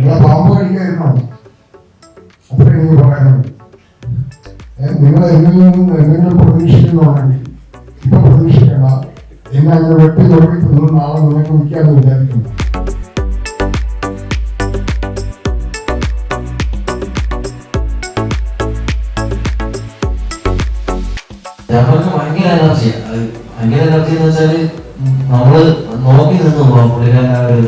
നിങ്ങളെ പാമ്പ് കടിക്കായിരുന്നോ? അത്രേ എനിക്ക് പറയാനുള്ളൂ നിങ്ങൾ എന്നിൽ നിന്നും എന്തെങ്കിലും പ്രതീക്ഷിക്കുന്നുണ്ടെങ്കിൽ ഇപ്പൊ പ്രതീക്ഷിക്കണ്ട. എന്നെ അങ്ങനെ വെട്ടി തുടങ്ങി തിന്നു നാളെ നിങ്ങൾക്ക് വിൽക്കാമെന്ന് വിചാരിക്കുന്നു. ഞങ്ങൾക്ക് ഭയങ്കര എനർജിയാണ് ഭയങ്കര എനർജി എന്ന് വെച്ചാൽ നമ്മൾ നോക്കി നിന്നു പുള്ളിക്കാരൻ ആ ഒരു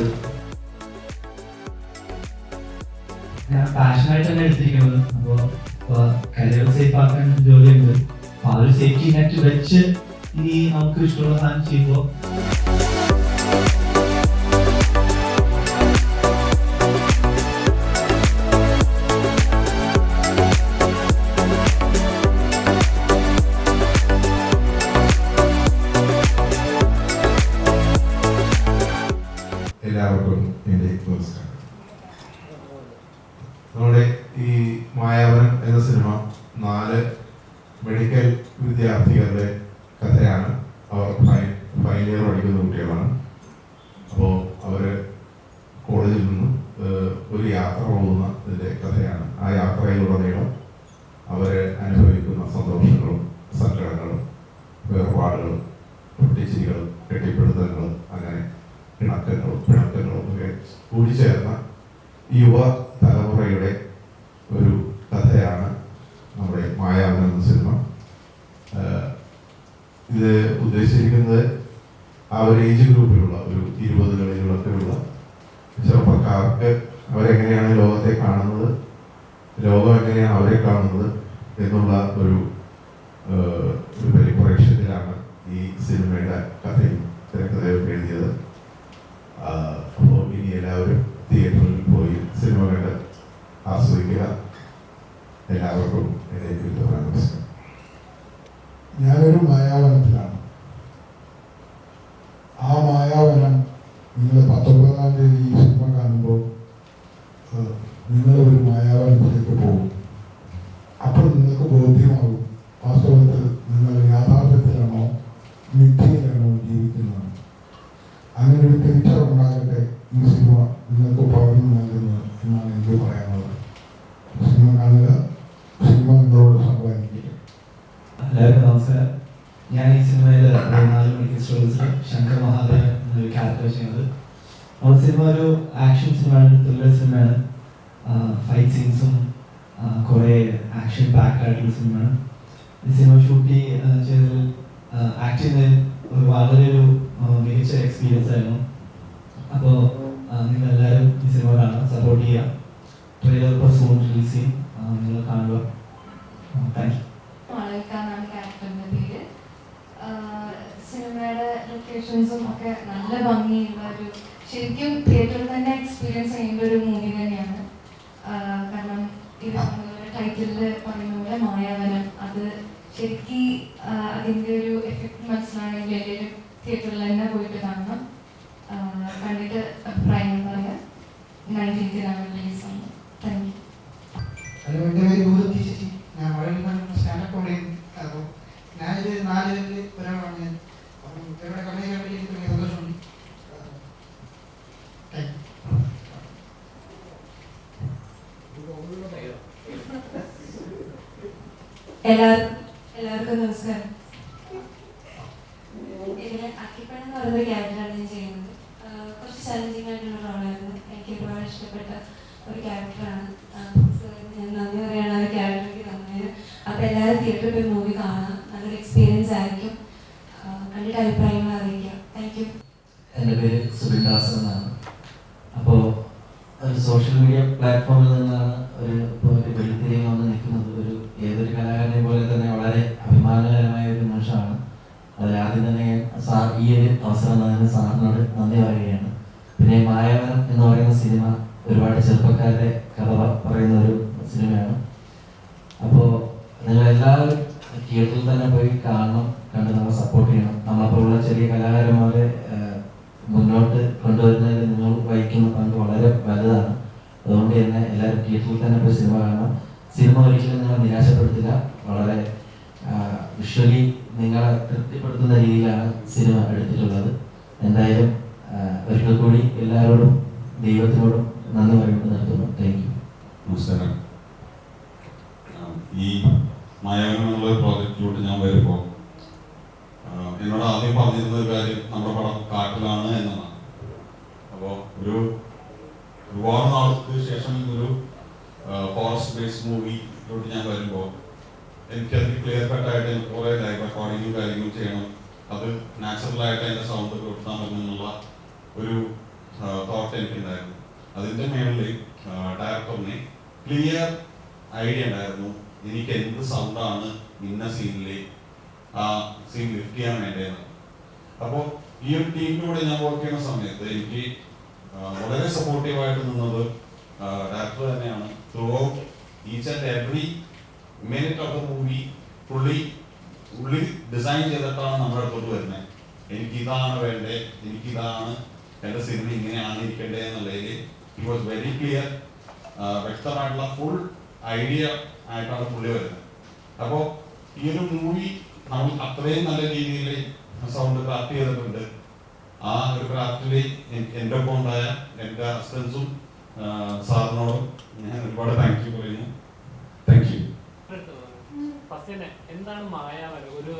എടുത്തിരിക്കുന്നത്. അപ്പോൾ കരിയർ സേഫ് ആക്കാൻ ജോലിയുണ്ട്. അപ്പൊ ആ ഒരു സേഫ്റ്റി നെറ്റ് വെച്ച് ഇനി നമുക്ക് ഇഷ്ടമുള്ള സാധനം ചെയ്യുമ്പോൾ അവരെങ്ങനെയാണ് ലോകത്തെ കാണുന്നത്? ലോകം എങ്ങനെയാണ് അവരെ കാണുന്നത് എന്നുള്ള ഒരു ഒരു പരിപ്രേക്ഷ്യത്തിലാണ് ഈ സിനിമയുടെ കഥയും തിരക്കഥയും എഴുതിയത്. അപ്പോൾ ഇനി എല്ലാവരും തിയേറ്ററിൽ പോയി സിനിമ കണ്ട് ആസ്വദിക്കുക. എല്ലാവർക്കും നമസ്കാരം ഞാനൊരു മായാവനത്തിലാണ് ആ മായാവനം നിങ്ങൾ പത്തൊമ്പതാം തീയതി ക്യാരക്ടർ ചെയ്യുന്നത് സിനിമ ഒരു ആക്ഷൻ സിനിമയാണ് ത്രില്ലർ സിനിമയാണ് ഫൈറ്റ് സീൻസും കുറേ ആക്ഷൻ പാക്ഡ് ആയിട്ടുള്ള സിനിമയാണ് ഈ സിനിമ ഷൂട്ട് ചെയ്തതിൽ ആക്ട് ചെയ്യുന്നതിൽ വളരെ ഒരു മികച്ച എക്സ്പീരിയൻസ് ആയിരുന്നു. അപ്പോൾ നിങ്ങൾ എല്ലാവരും ഈ സിനിമ കാണാം സപ്പോർട്ട് ചെയ്യുക. ട്രെയിലർ ഇപ്പോൾ സൂൺ റിലീസ് ചെയ്യും. നിങ്ങൾ കാണുക. താങ്ക് യു മാളവികാന്നാണ് ക്യാരക്ടറിന്റെ പേര് ആഹ് സിനിമയുടെ ലൊക്കേഷൻസും ഒക്കെ നല്ല ഭംഗിയുള്ള ഒരു ശരിക്കും തിയേറ്ററിൽ തന്നെ എക്സ്പീരിയൻസ് ചെയ്യേണ്ട ഒരു മൂവി തന്നെയാണ്. കാരണം ഇത് ടൈറ്റിലിൽ പറയുന്ന പോലെ മായാവനം അത് ശരിക്കും അതിന്റെ ഒരു എഫക്റ്റ് മനസ്സിലാണെങ്കിൽ എല്ലാവരും തിയേറ്ററിൽ തന്നെ പോയിട്ട് കാണണം. കണ്ടിട്ട് അഭിപ്രായം പറയാം. നയന്റീൻത്തിനാണ് റിലീസ് ആണ് താങ്ക് യു ഹലോ എന്റെ പേര് ഊർത്തി ചേച്ചി ഞാൻ വളരെ സ്റ്റാൻഡപ്പ് കോമഡി അപ്പോൾ ഞാനിത് നാല് പേരിൽ ഒരാളാണ് ഞാൻ അപ്പം ഇവരുടെ കമ്പനി കമ്പനി എനിക്ക് വലിയ സന്തോഷമുണ്ട് താങ്ക് യു എല്ലാവർക്കും എല്ലാവർക്കും നമസ്കാരം ഇതിൽ അക്കിപ്പഴം എന്ന് പറയുന്ന ക്യാരക്ടറാണ് ഞാൻ ചെയ്യുന്നത് ആഹ് കുറച്ച് ചലഞ്ചിങ് ആയിട്ടുള്ള റോളായിരുന്നു എനിക്ക് ഒരുപാട് ഇഷ്ടപ്പെട്ട ഒരു ക്യാരക്ടറാണ് ഞാൻ നന്ദി പറയാണ് ആ ഒരു ക്യാരക്ടർക്ക് തന്നതിന് അപ്പോൾ എല്ലാവരും തിയേറ്ററിൽ പോയി മൂവി കാണാം നല്ലൊരു എക്സ്പീരിയൻസ് ആയിരിക്കും ആഹ് കണ്ടിട്ട് അഭിപ്രായങ്ങൾ അറിയിക്കാം താങ്ക് യു എന്റെ പേര് സുബിൻ ദാസ് എന്നാണ് അപ്പോൾ ഒരു സോഷ്യൽ മീഡിയ പ്ലാറ്റ്ഫോമിൽ നിന്നാണ് ഒരു ഇപ്പോൾ ഒരു വെളുത്തിരിയിൽ വന്ന് നിൽക്കുന്നത് ഒരു ഏതൊരു കലാകാരനെ പോലെ തന്നെ വളരെ അഭിമാനകരമായ ഒരു നിമിഷമാണ് അതിൽ ആദ്യം തന്നെ ഞാൻ സാർ ഈ ഒരു അവസരം തന്നെ സാറിനോട് നന്ദി പറയുകയാണ് പിന്നെ മായാവനം എന്ന് പറയുന്ന സിനിമ ഒരുപാട് ചെറുപ്പക്കാരുടെ കഥ പ- പറയുന്ന ഒരു സിനിമയാണ്. അപ്പോൾ നിങ്ങൾ എല്ലാവരും തിയേറ്ററിൽ തന്നെ പോയി കാണണം കണ്ട് നമ്മളെ സപ്പോർട്ട് ചെയ്യണം. നമ്മളെപ്പോലുള്ള ചെറിയ കലാകാരന്മാരെ മുന്നോട്ട് കൊണ്ടുവരുന്നതിൽ നിങ്ങൾ വഹിക്കുന്ന പങ്ക് വളരെ വലുതാണ്. അതുകൊണ്ട് തന്നെ എല്ലാവരും തിയേറ്ററിൽ തന്നെ പോയി സിനിമ കാണണം. സിനിമ ഒരിക്കലും നിങ്ങൾ നിരാശപ്പെടുത്തില്ല വളരെ വിഷ്വലി നിങ്ങളെ തൃപ്തിപ്പെടുത്തുന്ന രീതിയിലാണ് സിനിമ എടുത്തിട്ടുള്ളത് എന്തായാലും ആഹ്, ഒരിക്കൽ കൂടി എല്ലാവരോടും ദൈവത്തിനോടും നന്ദി പറയുമ്പോൾ നിർത്തുന്നു താങ്ക് യു നമസ്കാരം ആ, ഈ മായാവനം എന്നുള്ള പ്രോജക്റ്റിലോട്ട് ഞാൻ വരുമ്പോൾ എന്നോട് ആദ്യം പറഞ്ഞിരുന്ന ഒരു കാര്യം നമ്മുടെ പടം കാട്ടിലാണ് എന്നതാണ് അപ്പോൾ ഒരു ഒരുപാട് നാൾക്ക് ശേഷം ഒരു ഫോറസ്റ്റ് ബേസ്ഡ് മൂവിയിലോട്ട് ഞാൻ വരുമ്പോൾ എനിക്കത് ക്ലിയർ കട്ടായിട്ട് എനിക്ക് കുറേ ലൈവ് റെക്കോർഡിങ്ങും കാര്യങ്ങളും ചെയ്യണം അത് നാച്ചുറലായിട്ട് അതിന്റെ സൗണ്ട് കൊടുത്താൽ മതിയെന്നുള്ള ഒരു തോട്ട് എനിക്കുണ്ടായിരുന്നു. അതിന്റെ മേളിൽ ഡയറക്ടറിന് ക്ലിയർ ഐഡിയ ഉണ്ടായിരുന്നു. എനിക്ക് എന്ത് സൗണ്ടാണ് ഇന്ന സീനിൽ ആ സീൻ ലിഫ്റ്റ് ചെയ്യാൻ വേണ്ടതെന്ന് അപ്പോൾ ഈ ഒരു ടീമിലൂടെ ഞാൻ വർക്ക് ചെയ്യുന്ന സമയത്ത് എനിക്ക് വളരെ സപ്പോർട്ടീവായിട്ട് നിന്നത് ഡയറക്ടർ തന്നെയാണ്. Throughout each and every minute of the movie പുള്ളി പുള്ളി ഡിസൈൻ ചെയ്തിട്ടാണ് നമ്മുടെ അടുത്തോട്ട് വരുന്നത്. എനിക്ക് ഇതാണ് വേണ്ടേ എനിക്ക് ഇതാണ് എന്റെ സിനിമ ഇങ്ങനെയാണ് ഇരിക്കേണ്ടത് എന്നുള്ളതിൽ ഇറ്റ് വാസ് വെരി ക്ലിയർ വ്യക്തമായിട്ടുള്ള ഫുൾ ഐഡിയ ആയിട്ടാണ് പുള്ളി വരുന്നത്. അപ്പോൾ ഈ ഒരു മൂവി നമ്മൾ അത്രയും നല്ല രീതിയിൽ സൗണ്ട് ക്രാഫ്റ്റ് ചെയ്തിട്ടുണ്ട്. ആ ഒരു ക്രാഫ്റ്റിൽ എന്റെ ഒപ്പം ഉണ്ടായ എന്റെ അസിസ്റ്റൻസും സാറിനോടും ഞാൻ ഒരുപാട് താങ്ക് യു പറയുന്നു. താങ്ക് യു എന്താണ് മായ ഒരു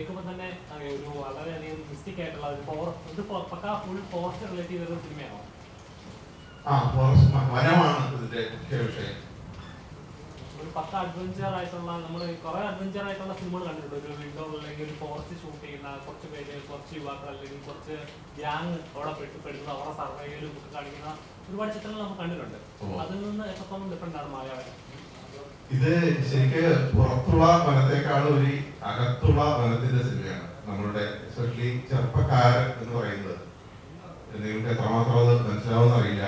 കേൾക്കുമ്പോൾ തന്നെ ഒരു വളരെയധികം മിസ്റ്റിക് ആയിട്ടുള്ള ഒരു ഫോർ ഇത് പക്കാ ഫുൾ ഫോറസ്റ്റ് റിലേറ്റ് ചെയ്ത ഒരു സിനിമയാണോ ആ ഫോറസ്റ്റ് വനമാണ് ഇതിന്റെ മുഖ്യ വിഷയം. ഒരു പക്ക അഡ്വഞ്ചർ ആയിട്ടുള്ള നമ്മൾ കുറെ അഡ്വഞ്ചർ ആയിട്ടുള്ള സിനിമകൾ കണ്ടിട്ടുണ്ട്. ഒരു വിൻഡോ അല്ലെങ്കിൽ ഒരു ഫോറസ്റ്റ് ഷൂട്ട് ചെയ്യുന്ന കുറച്ച് പേര് കുറച്ച് യുവാക്കൾ അല്ലെങ്കിൽ കുറച്ച് ഗ്യാങ് അവിടെ പെട്ടുപെടുന്നത് പെടുന്ന അവരുടെ സർവൈവലും ഒക്കെ കാണിക്കുന്ന ഒരുപാട് ചിത്രങ്ങൾ നമ്മൾ കണ്ടിട്ടുണ്ട്. അതിൽ നിന്ന് എത്രത്തോളം ഡിഫറെന്റ് ആണ് മായാവൻ ഇത് ശരിക്ക് പുറത്തുള്ള വനത്തെക്കാൾ ഒരു അകത്തുള്ള വനത്തിന്റെ സിനിമയാണ് നമ്മളുടെ എസ്പെഷ്യലി ചെറുപ്പക്കാരൻ എന്ന് പറയുന്നത്. നിങ്ങൾക്ക് എത്രമാത്രം അത് മനസ്സിലാവുമെന്ന് അറിയില്ല.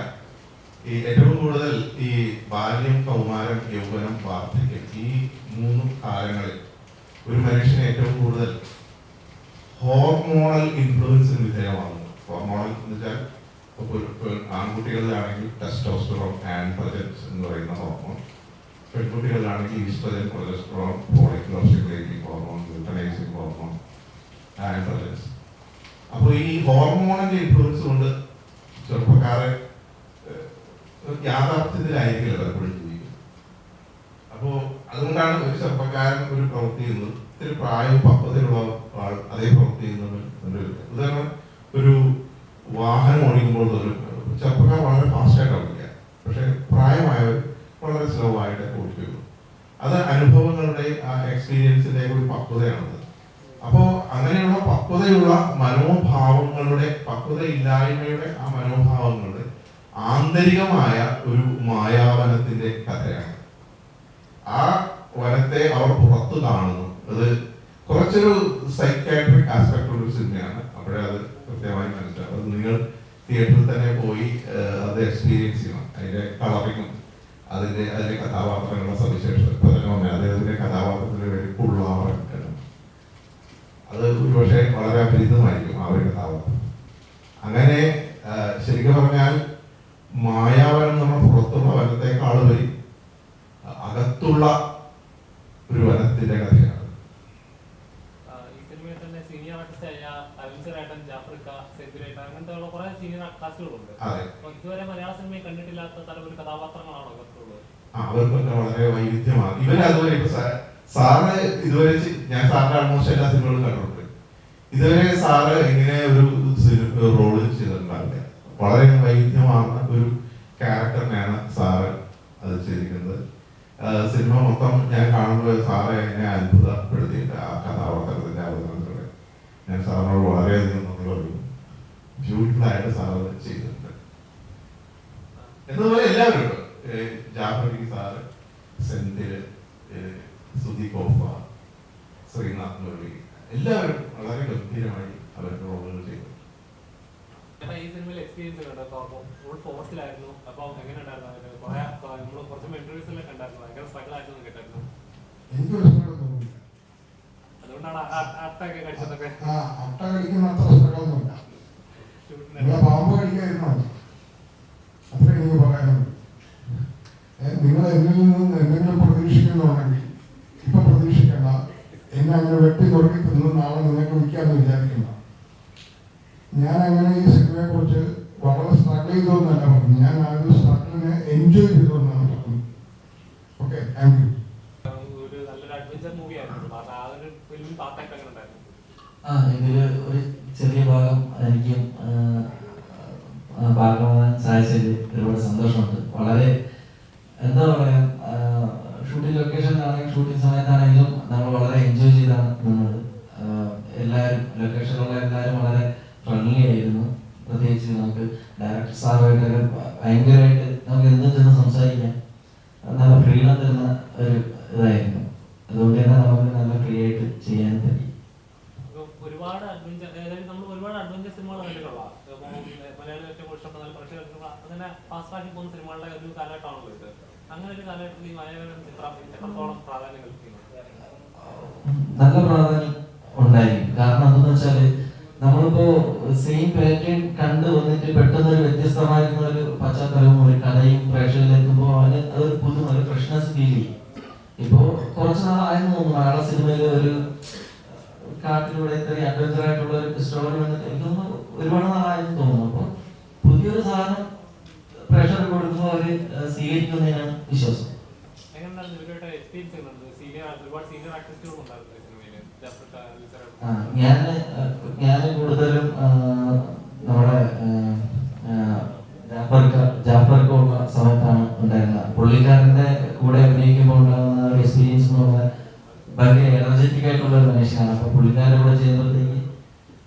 ഈ ഏറ്റവും കൂടുതൽ ഈ ബാല്യം കൗമാരം യൗവനം വാർദ്ധക്യം ഈ മൂന്ന് കാലങ്ങളിൽ ഒരു മനുഷ്യന് ഏറ്റവും കൂടുതൽ ഹോർമോണൽ ഇൻഫ്ലുവൻസിന് വിധേയമാകുന്നു ഹോർമോണൽ എന്ന് വെച്ചാൽ ആൺകുട്ടികളിലാണെങ്കിൽ ടെസ്റ്റോസ്റ്ററോൺ ആൻഡ്രജൻസ് എന്ന് പറയുന്ന hormone പെൺകുട്ടികളിലാണെങ്കിൽ oestrogen cholesterol follicular stimulating hormone luteinising hormone androgens അപ്പോൾ ഈ ഹോർമോണിന്റെ ഇൻഫ്ലുവൻസ് കൊണ്ട് ചെറുപ്പക്കാരെ യാഥാർത്ഥ്യത്തിലായിരിക്കില്ല പലപ്പോഴും ജീവിക്കുന്നത്. അപ്പോൾ അതുകൊണ്ടാണ് ഒരു ചെറുപ്പക്കാരൻ ഒരു പ്രവൃത്തി ചെയ്യുന്നത്. ഇത്തിരി പ്രായവും പക്വതയുള്ള ആൾ അതേ പ്രവൃത്തി ചെയ്യുന്നത് ഒരു വാഹനം ഓടിക്കുമ്പോൾ ചെറുപ്പക്കാർ വളരെ ഫാസ്റ്റായിട്ട് ഓടിക്കുക. പക്ഷേ പ്രായമായവർ വളരെ സ്ലോ ഓടിക്കുള്ളൂ അത് അനുഭവങ്ങളുടെ ആ എക്സ്പീരിയൻസിന്റെ ഒരു പക്വതയാണത്. അപ്പോൾ അങ്ങനെയുള്ള പക്വതയുള്ള മനോഭാവങ്ങളുടെ പക്വതയില്ലായ്മയുടെ ആ മനോഭാവങ്ങളുടെ ആന്തരികമായ ഒരു മായാവനത്തിന്റെ കഥയാണ്. ആ വനത്തെ അവർ പുറത്തു കാണുന്നു. അത് കുറച്ചൊരു സൈക്കാട്രിക് ആസ്പെക്ട് ഉള്ള ഒരു സിനിമയാണ് അപ്പോഴേ അത് കൃത്യമായി മനസ്സിലാവും. അത് നിങ്ങൾ തിയേറ്ററിൽ തന്നെ പോയി അത് എക്സ്പീരിയൻസ് ചെയ്യണം. അതിന്റെ കളറിങ്ങും അതിന്റെ അതിന്റെ കഥാപാത്രങ്ങളുടെ സവിശേഷത തന്നെ. പറഞ്ഞു അദ്ദേഹത്തിന്റെ കഥാപാത്രത്തിന് വേണ്ടി പുള്ളാവറൻ അത് ഒരുപക്ഷെ വളരെ അപരിതമായിരിക്കും ആ ഒരു കഥാപാത്രം അങ്ങനെ ആ, ശരിക്കും പറഞ്ഞാൽ മായാവനം നമ്മൾ പുറത്തുള്ള വനത്തെക്കാൾ വരി അകത്തുള്ള ഒരു വനത്തിന്റെ കഥയാണ് ആ, ഈ സിനിമയിൽ തന്നെ സീനിയർ ആർട്ടിസ്റ്റ് ആയ അലൻസറായിട്ടും ജാഫ്രിക്ക സെന്തുരേട്ട അങ്ങനത്തെ ഉള്ള കുറെ സീനിയർ കാസ്റ്റുകളുണ്ട് അതെ അപ്പൊ ഇതുവരെ മലയാള സിനിമയിൽ കണ്ടിട്ടില്ലാത്ത തരം ഒരു കഥാപാത്രങ്ങളാണോ അകത്തുള്ളത് ആ, അവർക്കൊക്കെ വളരെ വൈവിധ്യമാണ് ഇവർ അതുവരെ ഇപ്പൊ സാറ് ഇതുവരെ ഞാൻ സാറിന്റെ ആൾമോസ്റ്റ് എല്ലാ സിനിമകളും കണ്ടിട്ടുണ്ട്. ഇതുവരെ സാറ് ഇങ്ങനെ ഒരു റോൾ ചെയ്തിട്ടുണ്ടാവില്ല. വളരെ വൈവിധ്യമാർന്ന ഒരു ക്യാരക്ടറിനെയാണ് സാറ് അത് ചെയ്തിരിക്കുന്നത്. സിനിമ മൊത്തം ഞാൻ കാണുമ്പോൾ സാറെ എന്നെ അത്ഭുതപ്പെടുത്തിയിട്ട് ആ കഥാപാത്രത്തിന്റെ അവതരണത്തിലൂടെ ഞാൻ സാറിനോട് വളരെയധികം നന്ദി പറയും ബ്യൂട്ടിഫുൾ ആയിട്ട് സാറ് ചെയ്തിട്ടുണ്ട്. എന്നതുപോലെ എല്ലാവരും ഉണ്ട്. ഏഹ് ജാഫർ സാറ് സെന്തിൽ ഏഹ് സുധി കോഫ ശ്രീനാഥ് മുരളി എല്ലാവരും വളരെ ഗംഭീരമായി അവരുടെ റോളുകൾ ചെയ്തു അപ്പൊ ഈ സിനിമയിൽ എക്സ്പീരിയൻസ് കണ്ടോ അപ്പൊ ഫുൾ ഫോറസ്റ്റിലായിരുന്നു അപ്പൊ എങ്ങനെ ഉണ്ടായിരുന്നു കുറെ നമ്മൾ കുറച്ച് ഇന്റർവ്യൂസിലൊക്കെ ഉണ്ടായിരുന്നു ഭയങ്കര സ്ട്രഗിൾ ആയിട്ടൊന്നും കേട്ടായിരുന്നു എനിക്കൊരു സുഖം തോന്നില്ല അതുകൊണ്ടാണ് അട്ടൊക്കെ കഴിച്ചതൊക്കെ ആ അട്ട കടിക്കുന്ന അത്ര സ്ഥലമൊന്നുമില്ല നിങ്ങളെ പാമ്പ് കടിക്കായിരുന്നോ അത്ര എനിക്ക് പറയാനുള്ളൂ ഏ, നിങ്ങൾ എന്നിൽ നിന്നും എന്തെങ്കിലും പ്രതീക്ഷിക്കുന്നുണ്ടെങ്കിൽ ഇപ്പൊ പ്രതീക്ഷിക്കേണ്ട എന്നെ അങ്ങനെ വെട്ടി നുറുക്കി തിന്ന് നാളെ നിങ്ങൾക്ക് വിൽക്കാമെന്ന് വിചാരിക്കണ്ട ഞാൻ അങ്ങനെ ഈ സിനിമയെ കുറിച്ച് വളരെ സ്ട്രഗിൾ ചെയ്തോന്നല്ല പറഞ്ഞു ഞാൻ ആ ഒരു സ്ട്രഗിളിന് അതിനെ എൻജോയ് ചെയ്തോന്നാണ് പറഞ്ഞത് ഓക്കെ താങ്ക് യു ഒരു നല്ലൊരു അഡ്വഞ്ചർ മൂവി ആയിരുന്നു അത് ആ ഒരു ചെറിയ ഭാഗം എനിക്ക് ഭാഗമാകാൻ സാധിച്ചതിൽ ഒരുപാട് സന്തോഷമുണ്ട്. വളരെ എന്താ പറയാ ഷൂട്ടിംഗ് ലൊക്കേഷനിലാണെങ്കിലും ഷൂട്ടിംഗ് സമയത്താണെങ്കിലും നമ്മൾ വളരെ എൻജോയ് ചെയ്താണ് നിന്നത് ആ, എല്ലാവരും ലൊക്കേഷനിലുള്ള എല്ലാവരും വളരെ ഫ്രണ്ട്ലി ആയിരുന്നു പ്രത്യേകിച്ച് നമുക്ക് ഡയറക്ടർ സാറുമായിട്ടൊക്കെ ഭയങ്കരമായിട്ട് നമുക്ക് എന്തും ചെന്ന് സംസാരിക്കാൻ നല്ല ഫ്രീഡം തരുന്ന ഒരു ഇതായിരുന്നു അതുകൊണ്ട് തന്നെ നമുക്ക് നല്ല ഫ്രീ ആയിട്ട് ചെയ്യാൻ പറ്റി ഇപ്പൊ ഒരുപാട് അഡ്വഞ്ചർ അതായത് നമ്മൾ ഒരുപാട് അഡ്വഞ്ചർ സിനിമകൾ കണ്ടിട്ടുള്ള മലയാളം ഏറ്റവും കൂടുതൽ ഇഷ്ടപ്പെടുന്ന പ്രേക്ഷകർക്ക് അങ്ങനെ ഫാസ്റ്റ് ട്രാക്കിൽ പോകുന്ന സിനിമകളുടെ ഒരു കാലഘട്ടമാണല്ലോ ഇത് അങ്ങനെ ഒരു കാലഘട്ടത്തിൽ ഈ മലയാളം ചിത്രം എത്രത്തോളം പ്രാധാന്യം കൽപ്പിക്കുന്നു നല്ല പ്രാധാന്യം ഉണ്ടായിരിക്കും കാരണം എന്തെന്ന് വെച്ചാൽ നമ്മളിപ്പോ സെയിം പാറ്റേൺ കണ്ടു വന്നിട്ട് പെട്ടെന്ന് ഒരു വ്യത്യസ്തമായിരുന്ന ഒരു പശ്ചാത്തലവും ഒരു കഥയും പ്രേക്ഷകരിലെത്തുമ്പോൾ അവന് അതൊരു പുതു ഒരു ഫ്രഷ്നെസ് ഫീൽ ചെയ്യും. ഇപ്പോ കുറച്ച് തോന്നുന്നു മലയാള സിനിമയിൽ ഒരു കാട്ടിലൂടെ ഇത്രയും അഡ്വഞ്ചർ ആയിട്ടുള്ള ഒരു സ്റ്റോറി വന്നിട്ട് എനിക്ക് തോന്നുന്നു ഒരുപാട് നാളായെന്ന് തോന്നുന്നു. അപ്പൊ പുതിയൊരു സാധനം പ്രേക്ഷകർ കൊടുക്കുമ്പോൾ അവർ സ്വീകരിക്കുന്നതിനാണ് വിശ്വാസം. ഞാൻ ഞാൻ കൂടുതലും നമ്മുടെ ജാഫർക്ക ജാഫർക്ക ഉള്ള സമയത്താണ് ഉണ്ടായിരുന്നത്. പുള്ളിക്കാരന്റെ കൂടെ അഭിനയിക്കുമ്പോൾ ഉണ്ടാകുന്ന ഒരു എക്സ്പീരിയൻസ് എന്ന് പറഞ്ഞാൽ ഭയങ്കര എനർജറ്റിക് ആയിട്ടുള്ള ഒരു മനുഷ്യനാണ്. അപ്പൊ പുള്ളിക്കാരുടെ കൂടെ ചെയ്യുമ്പോഴത്തേക്ക്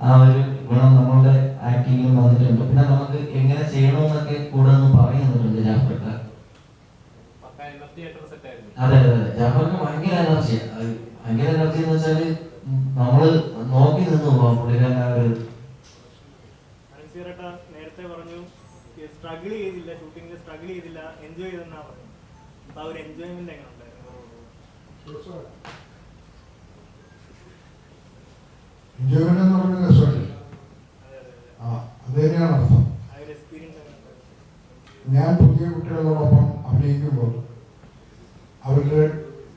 ആ ഒരു ഗുണം നമ്മളുടെ ആക്ടിങ്ങിലും വന്നിട്ടുണ്ട്. പിന്നെ നമുക്ക് എങ്ങനെ ചെയ്യണമെന്നൊക്കെ കൂടെ ഒന്ന് പറയുന്നുണ്ട് ജാഫർക്ക്. അതെ അതെ അതെ. ജാഫർക്ക് ഭയങ്കര എനർജിയാണ് ഭയങ്കര എനർജി എന്ന് വെച്ചാൽ നമ്മൾ നോക്കി നിന്ന് പോവാം പുള്ളിക്കാരൻ ആ ഒരു നേരത്തെ പറഞ്ഞു സ്ട്രഗിൾ ചെയ്തില്ല ഷൂട്ടിങ്ങിൽ സ്ട്രഗിൾ ചെയ്തില്ല എൻജോയ് ചെയ്തെന്നാ പറഞ്ഞു അപ്പൊ ആ ഒരു എൻജോയ്മെന്റ് എങ്ങനെ പറയുന്നത് ഉണ്ടായിരുന്നു? ഞാൻ പുതിയ കുട്ടികളോടൊപ്പം അഭിനയിക്കുമ്പോൾ അവരുടെ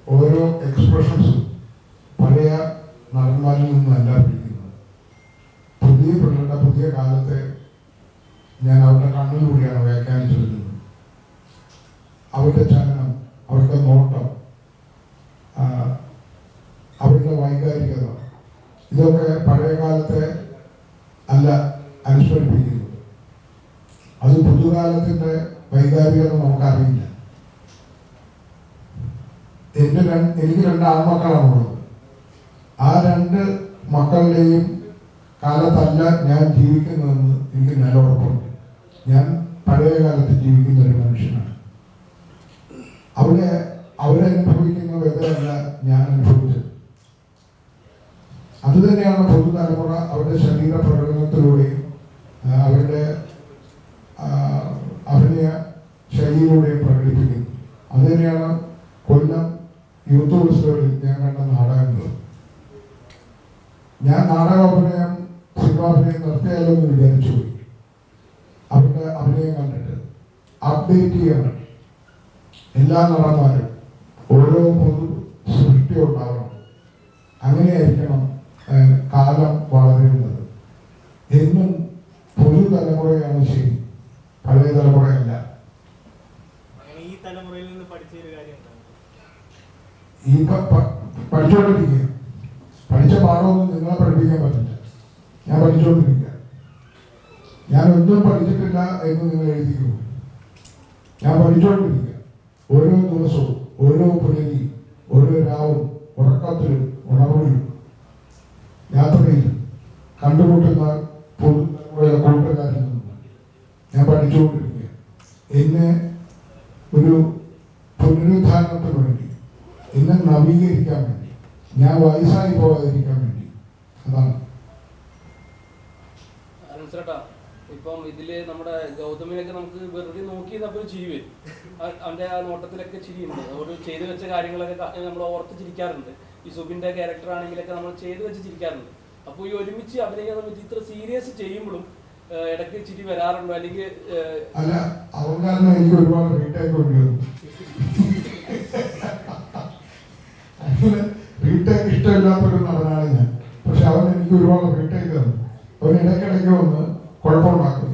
ഓരോ എക്സ്പ്രഷൻസും പഴയ നടന്മാരിൽ നിന്നല്ല പിടിക്കുന്നത്. പുതിയ പിള്ളേരുടെ പുതിയ കാലത്തെ ഞാൻ അവരുടെ കണ്ണിലൂടെയാണ് വ്യാഖ്യാനിച്ചിരുന്നത് അവരുടെ ചലനം അവരുടെ നോട്ടം അവരുടെ വൈകാരികത ഇതൊക്കെ പഴയ കാലത്തെ അല്ല അനുസ്മരിപ്പിക്കുന്നത് അത് പുതുകാലത്തിന്റെ വൈകാരികത നമുക്കറിയില്ല. രണ്ട് എനിക്ക് രണ്ട് ആൺമക്കളാണ് ഉള്ളത് ആ രണ്ട് മക്കളുടെയും കാലത്തല്ല ഞാൻ ജീവിക്കുന്നതെന്ന് എനിക്ക് നല്ല ഉറപ്പുണ്ട് ഞാൻ പഴയ കാലത്ത് ജീവിക്കുന്ന ഒരു മനുഷ്യനാണ്. അവിടെ അവരനുഭവിക്കുന്ന വേദനയല്ല ഞാൻ അനുഭവിച്ചത്. അതുതന്നെയാണ് പുതുതലമുറ അവരുടെ ശരീര പ്രകടനത്തിലൂടെയും അവരുടെ അഭിനയ ശൈലിയിലൂടെയും പ്രകടിപ്പിക്കുന്നത് അത് തന്നെയാണ് കൊല്ലം യൂത്ത് ഫെസ്റ്റിവലിൽ ഞാൻ കണ്ട നാടകങ്ങൾ ഞാൻ നാടകാഭിനയം സിനിമാഭിനയം നിർത്തിയാലോ എന്ന് വിചാരിച്ചു പോയി. അവരുടെ അഭിനയം കണ്ടിട്ട് അപ്ഡേറ്റ് ചെയ്യണം എല്ലാ നടന്മാരും ഓരോ പൊതു സൃഷ്ടി ഉണ്ടാവണം. അങ്ങനെയായിരിക്കണം കാലം വളരുന്നത്. എന്നും പുതുതലമുറയാണ് ശരി പഴയ തലമുറയല്ല. ഈ പഠിച്ചുകൊണ്ടിരിക്കുക പഠിച്ച പാഠമൊന്നും നിങ്ങളെ പഠിപ്പിക്കാൻ പറ്റില്ല. ഞാൻ പഠിച്ചുകൊണ്ടിരിക്കുക ഞാൻ ഒന്നും പഠിച്ചിട്ടില്ല എന്ന് നിങ്ങൾ എഴുതിക്കൂ. ഞാൻ പഠിച്ചുകൊണ്ടിരിക്കുക ഓരോ ദിവസവും ഓരോ പുലരി ഓരോ രാവും ഉറക്കത്തിലും ഉണർവിലും. യാത്രയിലും കണ്ടുമുട്ടുന്ന കൂട്ടുകാരിൽ നിന്നും ഞാൻ പഠിച്ചുകൊണ്ടിരിക്കുക എന്നെ ഒരു പുനരുദ്ധാരണത്തിന് വേണ്ടി എന്നെ നവീകരിക്കാൻ വേണ്ടി ഞാൻ വയസ്സായി പോകാതിരിക്കാൻ വേണ്ടി. അതാണ്. അനുസരട്ടാ ഇപ്പം ഇതിൽ നമ്മുടെ ഗൗതമിനൊക്കെ നമുക്ക് വെറുതെ നോക്കി അപ്പോൾ ചിരി വരും. അവന്റെ ആ നോട്ടത്തിലൊക്കെ ചിരിയുണ്ട് ഒരു ചെയ്തു വെച്ച കാര്യങ്ങളൊക്കെ നമ്മൾ ഓർത്ത് ചിരിക്കാറുണ്ട്. ഈ സുബിന്റെ ക്യാരക്ടർ ആണെങ്കിലൊക്കെ നമ്മൾ ചെയ്തു വെച്ച് ചിരിക്കാറുണ്ട്. അപ്പോൾ ഈ ഒരുമിച്ച് അഭിനയിക്കാൻ സമയത്ത് ഇത്ര സീരിയസ് ചെയ്യുമ്പോഴും ഇടയ്ക്ക് ചിരി വരാറുണ്ടോ? അല്ലെങ്കിൽ ഇഷ്ടമില്ലാത്ത ഇഷ്ടമില്ലാത്തൊരു നടനാണ് ഞാൻ. പക്ഷെ അവൻ എനിക്ക് ഒരുപാട് റീടേക്ക് തന്നു. അവൻ ഇടയ്ക്കിടയ്ക്ക് വന്ന് കുഴപ്പമുണ്ടാക്കും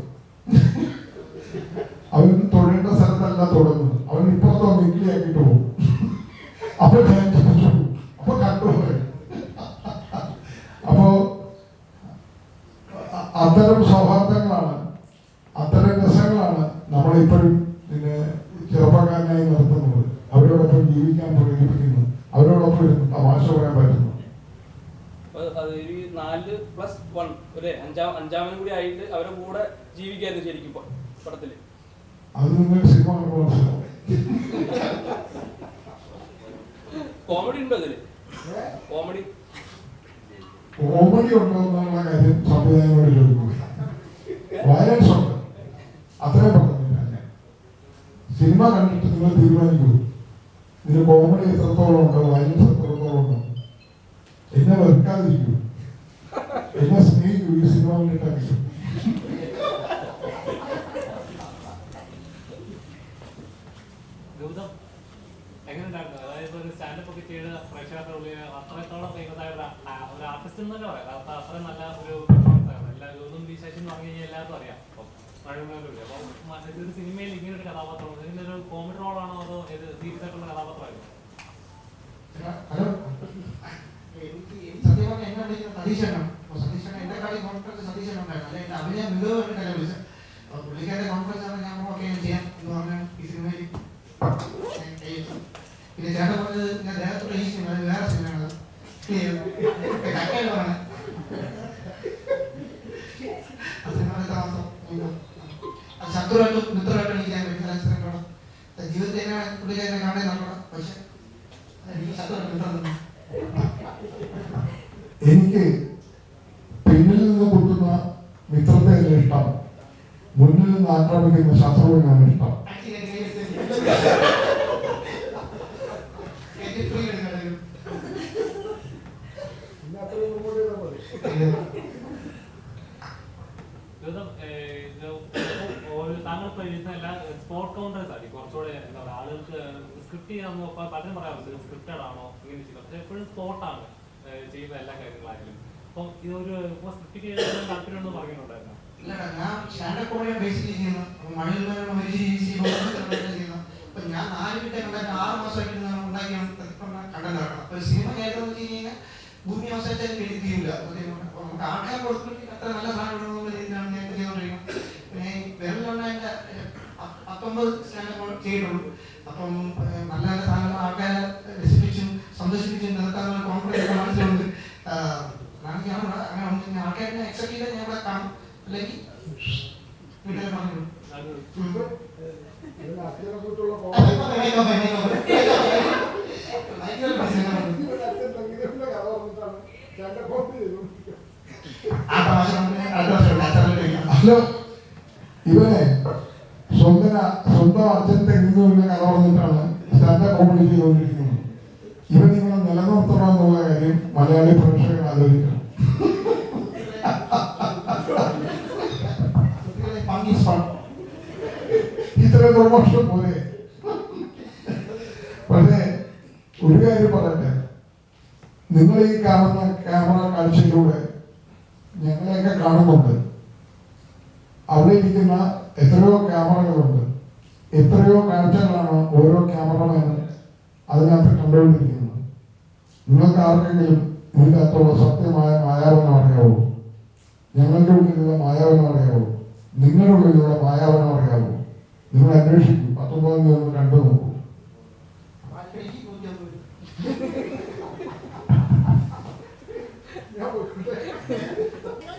അത് സിനിമ കോമഡി ഉണ്ടോ അതിൽ? കോമഡി കോമഡി ഉണ്ടോ എന്നുള്ള കാര്യം സംവിധായകനോട് വയലൻസ് ഉണ്ട്? അത്രയും പറഞ്ഞില്ല സിനിമ കണ്ടിട്ട് നിങ്ങൾ തീരുമാനിക്കൂ. ഇതിന് കോമഡി എത്രത്തോളം ഉണ്ടോ വയലൻസ് എത്രത്തോളം ഉണ്ടോ? എന്നെ വെറുക്കാതിരിക്കൂ. എന്നെ സ്നേഹിക്കൂ ഈ സിനിമ കണ്ടിട്ടായിരിക്കും ഗൗതം എങ്ങനെയുണ്ടായിരുന്നു അതായത് ഒരു സ്റ്റാൻഡപ്പ് ഒക്കെ ചെയ്ത് പ്രേക്ഷകരുടെ ഉള്ളിൽ അത്രത്തോളം ഫേമസ് ആയ ഒരു ആർട്ടിസ്റ്റ് എന്ന് തന്നെ പറയാം. അത്ര നല്ല ഒരു പെർഫോമൻസ് ആണ്. എല്ലാവരും വിശേഷം എന്ന് പറഞ്ഞു കഴിഞ്ഞാൽ എല്ലാവർക്കും അറിയാം. അപ്പം മഴമേലും അപ്പം ഇതൊരു സിനിമയിൽ ഇങ്ങനെ ഒരു കഥാപാത്രമാണ് ഇതിന്റെ ഒരു കോമഡി റോളാണോ അതോ ഇത് സീരിയസ് ആയിട്ടുള്ള കഥാപാത്രമായിരുന്നു? ഹലോ? സത്യം പറഞ്ഞാൽ എന്നെ വിളിക്കുന്നത് സതീശനാണ് അപ്പോൾ സതീശൻ എന്റെ കളി കോൺഫറൻസ് സതീശൻ ഉണ്ടായിരുന്നു. അല്ലെ? എന്റെ അഭിനയ മികവ് കണ്ടിട്ടല്ല വിളിച്ചത്. അപ്പോൾ പുള്ളിക്കാരുടെ കോൺഫറൻസ് ആണ് ഞാൻ ഓക്കെ ചെയ്യാം എന്ന് ഈ സിനിമയിൽ. പിന്നെ ചേട്ടൻ പറഞ്ഞത് ഞാൻ നേരത്തെ ഈ വേറെ സിനിമയാണ് ശത്രുവായിട്ടും മിത്രമായിട്ടും എനിക്ക് ഞാൻ വ്യത്യാസം ജീവിതത്തിൽ പുള്ളിക്കാരനെ കാണാൻ നോക്കണം. പക്ഷെ ശത്രുവായിട്ട് മിത്രം എനിക്ക് പിന്നിൽ നിന്ന് കൊടുക്കുന്ന മിത്രത്തെ ഇഷ്ടം മുന്നിൽ നിന്ന് ആക്രമിക്കുന്ന ശത്രുവിനാണ് ഇഷ്ടം ഗൗതം ഏഹ്, ഇത് ഒരു താങ്കൾ ഇപ്പോൾ എഴുതുന്ന എല്ലാ സ്പോട്ട് കൗണ്ടേഴ്സ് ആയി കുറച്ചുകൂടെ എന്താ പറയുക ആളുകൾക്ക് സ്ക്രിപ്റ്റ് ചെയ്യാൻ നോക്കാൻ പലരും പറയാറുണ്ട് സ്ക്രിപ്റ്റഡ് ആണോ ഇങ്ങനെ ചെയ്യുന്നത് പക്ഷേ എപ്പോഴും സ്പോട്ടാണ് ചെയ്യുന്ന എല്ലാ കാര്യങ്ങളായാലും അപ്പം ഇതൊരു ഇപ്പോൾ സ്ക്രിപ്റ്റ് ചെയ്യാൻ താല്പര്യം എന്ന് പറയുന്നുണ്ടായിരുന്നു ഇല്ലടാ, ഞാൻ ചെയ്യുന്നത് അപ്പൊ മഴയിൽ വരുന്ന ഒരു അപ്പൊ ഞാൻ നാല് കിട്ടാൻ ഉണ്ടാക്കി ആറ് മാസമായിട്ട് കണ്ടന്റ് ആക്കണം അപ്പൊ സിനിമ കേൾക്കുന്നത് വെച്ച് കഴിഞ്ഞാൽ ഭൂമി അവസാനിച്ചാൽ എഴുതിയില്ല നമുക്ക് ആൾക്കാർ കൊടുത്തിട്ട് അത്ര നല്ല സാധനം ഇടണമെന്നുള്ള രീതിയിലാണ് ഞാൻ ഇപ്പൊ ചെയ്തുകൊണ്ടിരിക്കുന്നത് പിന്നെ ഈ വിരലിലുള്ള എന്റെ പ- പത്തൊമ്പത് സ്റ്റാൻഡപ്പ് ചെയ്തിട്ടുള്ളൂ അപ്പം ഏഹ്, നല്ല നല്ല സാധനങ്ങൾ ആൾക്കാരെ രസിപ്പിച്ചും സന്തോഷിപ്പിച്ചും നിർത്താനുള്ള കോൺഫിഡൻസ് മനസ്സിലുണ്ട് ആഹ്, അതാണ് ഞാൻ ഇവിടെ അങ്ങനെ ഉണ്ട്. ഞാൻ ആൾക്കാരെ എക്സെപ്റ്റ് ചെയ്താൽ ഞാൻ ഇവിടെ കാണും അല്ലെങ്കിൽ വീട്ടിൽ പറഞ്ഞു അത് ഹലോ ഇവനെ സ്വന്തം സ്വന്തം അച്ഛൻ തെങ്ങുന്ന വീടിന്റെ കഥ പറഞ്ഞിട്ടാണ് സ്റ്റാൻഡപ്പ് കോമഡി ചെയ്തുകൊണ്ടിരിക്കുന്നത് ഇവൻ നിങ്ങളെ നിലനിർത്തണം എന്നുള്ള കാര്യം മലയാളി പ്രേക്ഷകർ ആലോചിക്കണം ഇത്ര പ്രമോഷൻ പോലെ. പക്ഷേ ഒരു കാര്യം പറയട്ടെ. നിങ്ങൾ ഈ കാണുന്ന ക്യാമറ കാഴ്ചയിലൂടെ ഞങ്ങളെയൊക്കെ കാണുന്നുണ്ട്. അവിടെ ഇരിക്കുന്ന എത്രയോ ക്യാമറകളുണ്ട്. എത്രയോ കാഴ്ചകളാണ് ഓരോ ക്യാമറമാനും അതിനകത്ത് കണ്ടുകൊണ്ടിരിക്കുന്നത്. നിങ്ങൾക്ക് ആർക്കെങ്കിലും ഇതിനകത്തുള്ള സത്യമായ മായാവനം അറിയാവോ. ഞങ്ങളുടെ ഉള്ളിലുള്ള മായാവനം നിങ്ങളുടെ ഉള്ളിലുള്ള മായാവനം അറിയാവോ. നിങ്ങൾ അന്വേഷിക്കും. പത്തൊമ്പതാം തീയതി ഒന്ന് കണ്ടു നോക്കൂ.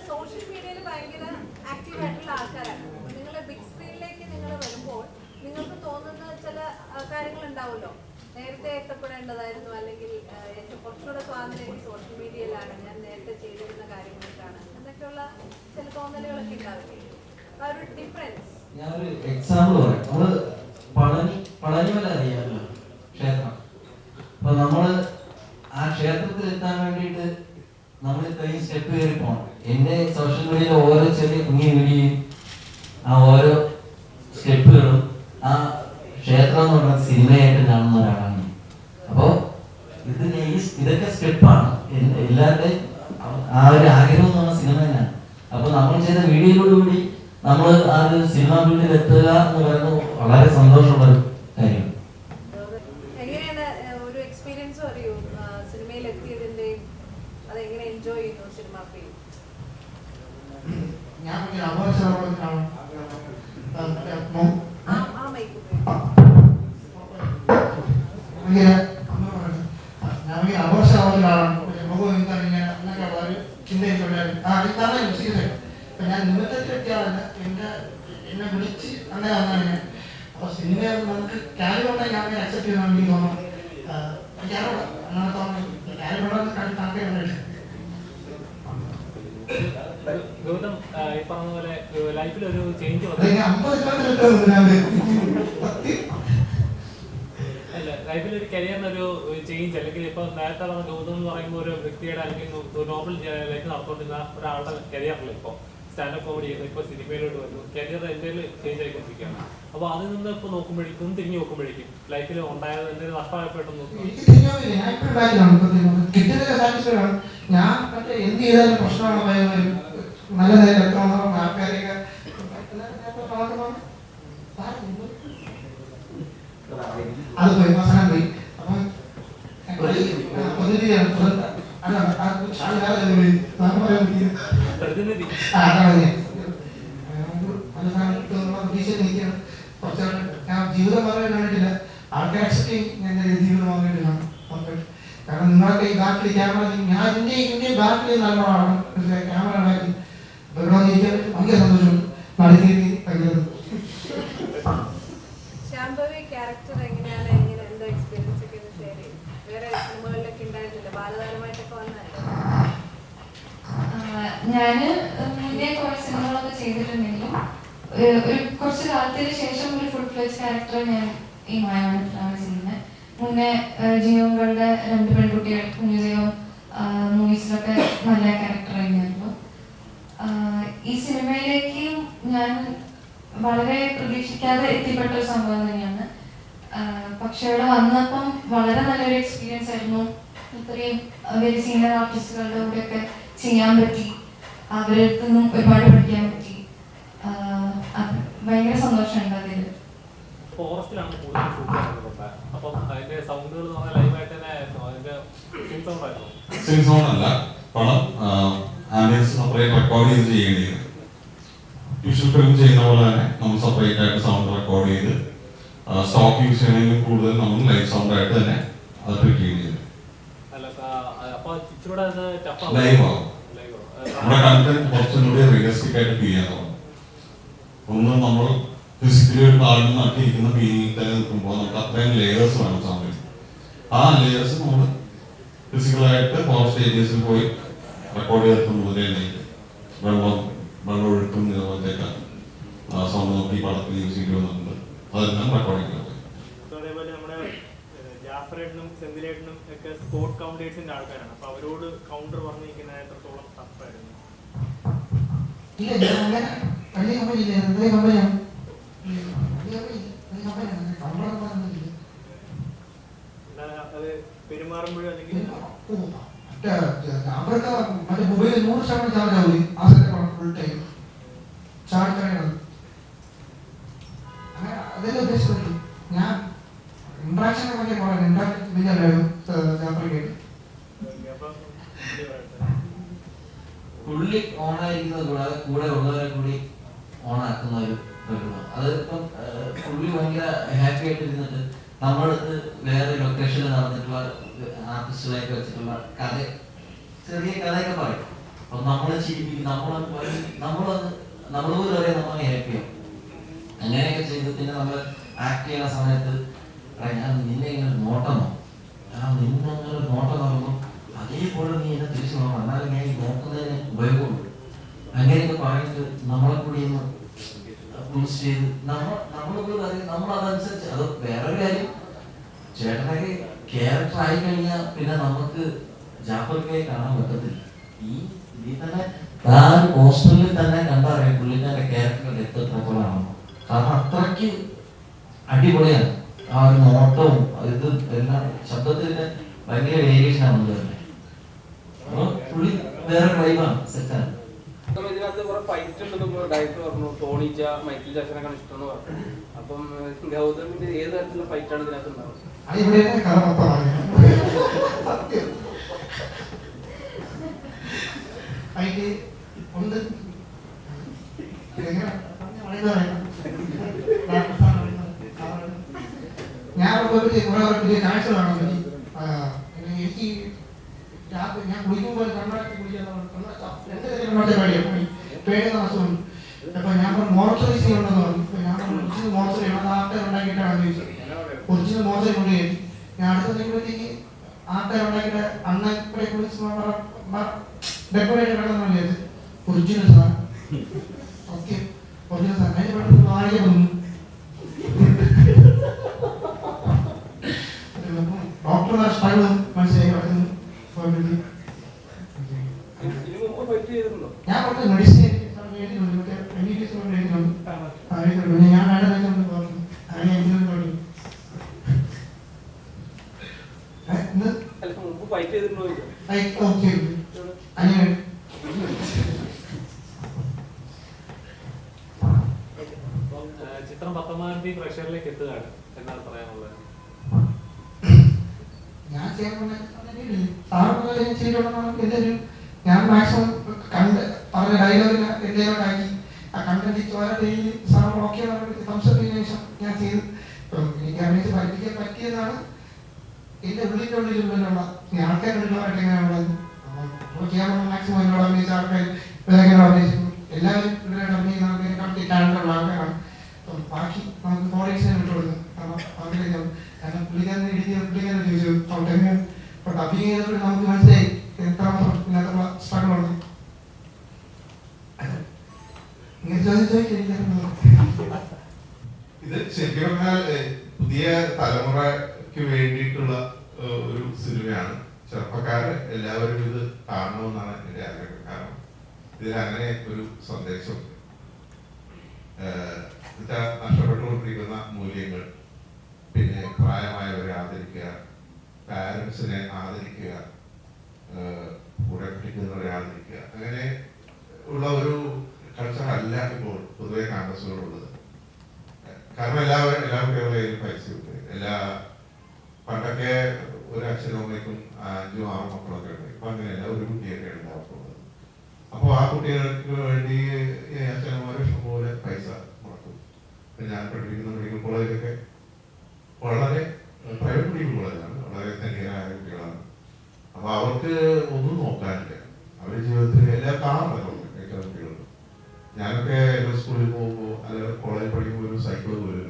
സോഷ്യൽ മീഡിയയിൽ ആൾക്കാരാണ്. നിങ്ങൾ ബിഗ് സ്ക്രീനിലേക്ക് നിങ്ങൾ വരുമ്പോൾ നിങ്ങൾക്ക് തോന്നുന്ന ചില കാര്യങ്ങൾ ഉണ്ടാവുമല്ലോ നേരത്തെ എത്തപ്പെടേണ്ടതായിരുന്നു അല്ലെങ്കിൽ കുറച്ചുകൂടെ സ്വാതന്ത്ര്യം എനിക്ക് സോഷ്യൽ മീഡിയയിലാണ് ഞാൻ നേരത്തെ ചെയ്തിരുന്ന കാര്യങ്ങൾക്കാണ്. എന്നൊക്കെയുള്ള ചില തോന്നലുകളൊക്കെ ഉണ്ടാവില്ലേ? ആ ഒരു ഡിഫറൻസ് ഞാനൊരു എക്സാമ്പിൾ പറയാം. നമ്മൾ പളനി പളനിമല അറിയാമല്ലോ ക്ഷേത്രം. അപ്പൊ നമ്മൾ ആ ക്ഷേത്രത്തിൽ എത്താൻ വേണ്ടിയിട്ട് നമ്മൾ ഇത്രയും സ്റ്റെപ്പ് കയറി പോകണം എന്റെ സോഷ്യൽ മീഡിയയിലെ ഓരോ ചെറിയ കുഞ്ഞു വീഡിയോയും ആ ഓരോ സ്റ്റെപ്പുകളും ആ ക്ഷേത്രം എന്ന് പറഞ്ഞ സിനിമയായിട്ട് കാണുന്ന ഒരാളാണ് ഞാൻ. അപ്പോ ഇത് ഞാൻ ഈ ഇതൊക്കെ സ്റ്റെപ്പാണ് എല്ലാവരുടെയും ആ ഒരു ആഗ്രഹം എന്ന് പറഞ്ഞ സിനിമ തന്നെയാണ് അപ്പൊ നമ്മൾ ചെയ്ത വീഡിയോയിലൂടെ ആ സിനിമാ എത്തുക എന്ന് പറയുന്നത് വളരെ സന്തോഷമുള്ള ഒരു കാര്യമാണ് എങ്ങനെയാണ് ആ, ഒരു എക്സ്പീരിയൻസ് അറിയൂ സിനിമയിൽ എത്തിയതിന്റെയും അതെങ്ങനെ എൻജോയ് ചെയ്യുന്നു സിനിമ ഫീൽഡ് എൺപത്തെട്ട് എത്തിയാളല്ല എന്റെ എന്നെ വിളിച്ച് അങ്ങനെ വന്നാണ് ഞാൻ അപ്പൊ സിനിമ നമുക്ക് ക്യാരി ഉണ്ടെങ്കിൽ ഞാൻ അക്സെപ്റ്റ് ചെയ്യാൻ വേണ്ടി തോന്നുന്നു ക്യാരോ അങ്ങനെ തോന്നുന്നു ക്യാരി ഉണ്ടെന്ന് കണ്ട് താങ്കൾ കണ്ടില്ല ഗൗതം ആ, ഈ പറഞ്ഞ പോലെ ലൈഫിൽ ഒരു ചേഞ്ച് അത് ഞാൻ അമ്പത് കിലോമീറ്റർ ഞാൻ അല്ല ലൈഫിൽ ഒരു കരിയറിന് ഒരു ചേഞ്ച് അല്ലെങ്കിൽ ഇപ്പൊ നേരത്തെ പറഞ്ഞ ഗൗതം എന്ന് പറയുമ്പോൾ ഒരു വ്യക്തിയുടെ അല്ലെങ്കിൽ നോർമൽ ലൈഫ് നടത്തുകൊണ്ടിരുന്ന ഒരാളുടെ കരിയറിൽ ഇപ്പൊ? സ്റ്റാൻഡപ്പ് കോമഡി ചെയ്യുന്നത് ഇപ്പൊ സിനിമയിലോട്ട് വരുന്നു കരിയർ എന്തെങ്കിലും ചേഞ്ച് ആയിക്കൊണ്ടിരിക്കുകയാണ്. അപ്പൊ അതിൽ നിന്ന് ഇപ്പൊ നോക്കുമ്പോഴേക്കും തിരിഞ്ഞു നോക്കുമ്പോഴേക്കും ലൈഫിൽ ഉണ്ടായത് എന്തെങ്കിലും നഷ്ടമായപ്പെട്ടു ഞാൻ ഇപ്പോഴും ബാക്കിലാണ് ഇപ്പൊ കിട്ടുന്നതിന്റെ സാറ്റിസ്ഫൈഡ് ആണ് ഞാൻ മറ്റേ എന്ത് ചെയ്താലും പ്രശ്നമാണ് ഭയം നല്ല നേരം എത്തണം ആൾക്കാരെയൊക്കെ അത് പോയി അവസാനം പോയി അപ്പം പ്രതിനിധിയാണ് പ്രതി- അല്ല ആ ചാടി വേറെ ഏതോ ഒരു നാം പറയാൻ പറ്റിയ പ്രതിനിധി ആ, അതാണ് ഞാൻ. നമുക്ക് മനസ്സിലാക്കാൻ പറ്റുമെന്നുള്ള പ്രതീക്ഷയിൽ നിൽക്കുകയാണ്. കുറച്ചുകൂടെ ഞാൻ ജീവിതം പറയാൻ വേണ്ടിയിട്ടില്ല ആൾക്കാർ അക്സെപ്റ്റ് ചെയ്യും ഞാൻ എന്റെ ജീവിതം പറയാൻ വേണ്ടിയിട്ടാണ് ഓക്കെ. കാരണം നിങ്ങളൊക്കെ ഈ ബാക്കിൽ ക്യാമറ ഞാൻ എന്റെ എന്റെ ബാക്കിൽ നല്ലതാണ് ക്യാമറ ബാക്കിൽ അപ്പോൾ ഇവിടെ വന്നിരിക്കാൻ ഭയങ്കര സന്തോഷമുണ്ട് നടുക്കിരി ഭയങ്കര ശാംഭവി ക്യാരക്ടർ എങ്ങനെയാണ് എങ്ങനെ എന്താ എക്സ്പീരിയൻസ് ഒക്കെ ഒന്ന് ഷെയർ ചെയ്യും വേറെ സിനിമകളിലൊക്കെ ഉണ്ടായിട്ടില്ല ബാലതാരമായിട്ടൊക്കെ വന്നതല്ലേ ആഹ് ഞാൻ മുന്നേ കുറെ സിനിമകളൊക്കെ ചെയ്തിട്ടുണ്ടെങ്കിലും ഒരു ഒരു കുറച്ച് കാലത്തിന് ശേഷം ഒരു ഫുൾ ഫ്ലെജ് ക്യാരക്ടർ ഞാൻ ഈ മായാവനത്തിലാണ് ചെയ്യുന്നത് മുന്നേ ജിയോകളുടെ രണ്ട് പെൺകുട്ടികൾ കുഞ്ഞുദൈവം മൂവീസിലൊക്കെ നല്ല ക്യാരക്ടർ തന്നെയായിരുന്നു. ഈ സിനിമയിലേക്ക് ഞാൻ വളരെ പ്രതീക്ഷിക്കാതെ എത്തിപ്പെട്ട ഒരു സംഭവം തന്നെയാണ്. പക്ഷെ ഇവിടെ വന്നപ്പം വളരെ നല്ലൊരു എക്സ്പീരിയൻസ് ആയിരുന്നു. ഇത്രയും വെരി സീനിയർ ആർട്ടിസ്റ്റുകളുടെ കൂടെയൊക്കെ ചെയ്യാൻ പറ്റി. അവരുടെ നിന്നും ഒരുപാട് പഠിക്കാൻ പറ്റി. ഭയങ്കര സന്തോഷമുണ്ട് അതിൽ ഫോറസ്റ്റിലാണ് കൂടുതൽ സൗണ്ട് അല്ല പണം ആംബിയൻസ് സെപ്പറേറ്റ് റെക്കോർഡ് ചെയ്ത് ചെയ്യേണ്ടിയത് യൂഷ്വൽ ഫിലിം ചെയ്യുന്ന പോലെ തന്നെ നമ്മൾ സെപ്പറേറ്റ് ആയിട്ട് സൗണ്ട് റെക്കോർഡ് ചെയ്ത് സ്റ്റോക്ക് യൂസ് ചെയ്യുന്നതിലും കൂടുതൽ നമ്മൾ ലൈവ് സൗണ്ട് ആയിട്ട് തന്നെ അത് ട്രിക്ക് ചെയ്യുന്നത് ലൈവ് ആവും. നമ്മുടെ കണ്ടന്റ് കുറച്ചും കൂടി റിയലിസ്റ്റിക് ആയിട്ട് ഫീൽ ചെയ്യാൻ തോന്നും. ഒന്ന് നമ്മൾ ഫിസിക്കലി ഒരു കാർഡിൽ നട്ടിരിക്കുന്ന ഫീലിംഗ് തന്നെ നിൽക്കുമ്പോൾ നമുക്ക് അത്രയും ലെയേഴ്സ് വേണം സാധനം ആ ലെയേഴ്സ് നമ്മൾ ഫിസിക്കലായിട്ട് ഫോറസ്റ്റ് ഏരിയസിൽ പോയി റെക്കോർഡ് ചെയ്തെത്തുമ്പോൾ തന്നെ വെള്ളം വെള്ളം ഒഴുക്കും ഇതുപോലത്തേക്ക് സൗണ്ട് നോക്കി പടത്തിൽ യൂസ് ചെയ്യുന്നുണ്ട് അതെല്ലാം റെക്കോർഡിംഗ് ജാഫറേട്ടനും സെന്തിലേട്ടനും ഒക്കെ സ്പോർട്ട് കൗണ്ടേഴ്സിന്റെ ആൾക്കാരാണ്. അപ്പൊ അവരോട് കൗണ്ടർ പറഞ്ഞിരിക്കുന്ന എത്രത്തോളം ടഫായിരുന്നു ഇല്ല കമ്പനിയാണ് വലിയ കമ്പനി വലിയ കമ്പനിയാണ് കമ്പനി പറഞ്ഞില്ല അല്ലാതെ അത് പെരുമാറുമ്പോഴും അല്ലെങ്കിൽ മറ്റേ അവർക്ക് മറ്റേ മൊബൈലിൽ നൂറ് ശതമാനം ചാർജ് ആവില്ലേ ആ സെറ്റ് ഫുൾ ടൈം ചാർജ് ആണ് അങ്ങനെ അതല്ലേ ഉദ്ദേശിച്ചത് ഞാൻ ഇൻട്രാക്ഷൻ ഒക്കെ കുറേ ഇൻട്രാക്ഷൻ ജാഫ്രിക്ക് അപ്പം പുള്ളി ഓണായിരിക്കുന്നത് കൂടാതെ കൂടെ ഉള്ളവരെ കൂടി ഓണാക്കുന്ന ഒരു അതിപ്പം ഹാപ്പി വെച്ചിട്ടുള്ള കഥ ചെറിയ നമ്മൾ അങ്ങനെയൊക്കെ നമ്മൾ ആക്ട് സമയത്ത് അതേപോലെ നീ എന്നെ തിരിച്ചു നോക്കണം. എന്നാലും ഞാൻ ഈ നോക്കുന്നതിന് ഉപയോഗമുള്ളൂ. അങ്ങനെയൊക്കെ പറഞ്ഞിട്ട് നമ്മളെ കൂടി ഒന്ന് ബൂസ്റ്റ് ചെയ്ത് നമ്മൾ നമ്മളൊക്കെ കാര്യം നമ്മൾ അതനുസരിച്ച് അത് വേറൊരു കാര്യം. ചേട്ടനൊക്കെ ക്യാരക്ടർ ആയി കഴിഞ്ഞാൽ പിന്നെ നമുക്ക് ജാഫർക്കായി കാണാൻ പറ്റത്തില്ല. ഈ ഇതിൽ തന്നെ താൻ ഹോസ്റ്റലിൽ തന്നെ കണ്ടറിയാം പുള്ളിക്കാരുടെ ക്യാരക്ടർ എത്രത്തോളാണ് കാരണം അത്രയ്ക്ക് അടിപൊളിയാണ്. ആ ഒരു നോട്ടവും ഇത് എല്ലാം ശബ്ദത്തിന്റെ ഭയങ്കര വേരിയേഷൻ ആണ് തന്നെ അപ്പൊ പുള്ളി വേറെ വൈബാണ് സെറ്റാണ് ഫൈറ്റ് ഉണ്ടെന്ന് ഡയറക്ടർ പറഞ്ഞു ടോണി മൈക്കിൾ ജാക്സനൊക്കെയാണ് ഇഷ്ടം എന്ന് പറഞ്ഞു. അപ്പം ഗൗതമിന്റെ ഏത് തരത്തിലുള്ള ഫൈറ്റാണ് ഇതിനകത്ത് ഉണ്ടാവുന്നത് അത് ഇവിടെ കഥ മൊത്തമാണ് പേര് തടസ്സം അപ്പൊ ഞാൻ പറഞ്ഞു മോണോസൈസ് ഉണ്ടെന്ന് പറഞ്ഞു. അപ്പൊ ഞാൻ പറഞ്ഞു ഒറിജിനൽ മോണോസൈസ് ഉണ്ടാക്കിയിട്ടാണ് ചോദിച്ചത് ഉണ്ടാക്കിയിട്ടാണെന്ന് ചോദിച്ചു. കൊണ്ടു മോണോസൈസ് ഞാൻ അടുത്തപ്പോഴത്തേക്ക് ആർട്ടേ ഉണ്ടാക്കിയിട്ട് അണ്ണപ്പടെ കുറിച്ച് ഡെക്കറേറ്റ് വേണമെന്ന് വിചാരിച്ചു. Original sir. സാർ. അതിന് അഞ്ചും ആറും മക്കളൊക്കെ ഉണ്ട് ഇപ്പം അങ്ങനെയല്ല ഒരു കുട്ടിയൊക്കെ ഉണ്ടാവുന്നത് അപ്പോൾ ആ കുട്ടികൾക്ക് വേണ്ടി അച്ഛനമാർ ഇഷ്ടംപോലെ പൈസ മുടക്കും. ഞാൻ പഠിപ്പിക്കുന്ന മെഡിക്കൽ കോളേജൊക്കെ വളരെ പ്രൈവറ്റ് മെഡിക്കൽ കോളേജാണ് വളരെ ധനികരായ കുട്ടികളാണ്. അപ്പോൾ അവർക്ക് ഒന്നും നോക്കാനില്ല. അവരുടെ ജീവിതത്തിൽ എല്ലാം കാണുന്നല്ലോ ഏറ്റവും കുട്ടികൾ ഞാനൊക്കെ സ്കൂളിൽ പോകുമ്പോൾ അല്ലെങ്കിൽ കോളേജിൽ പഠിക്കുമ്പോൾ ഒരു സൈക്കിൾ പോലും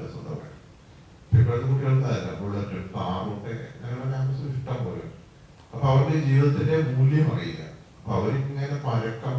അവരുടെ ജീവിതത്തിന്റെ മൂല്യം അറിയില്ല. അപ്പൊ അവരിങ്ങനെ പഴക്കം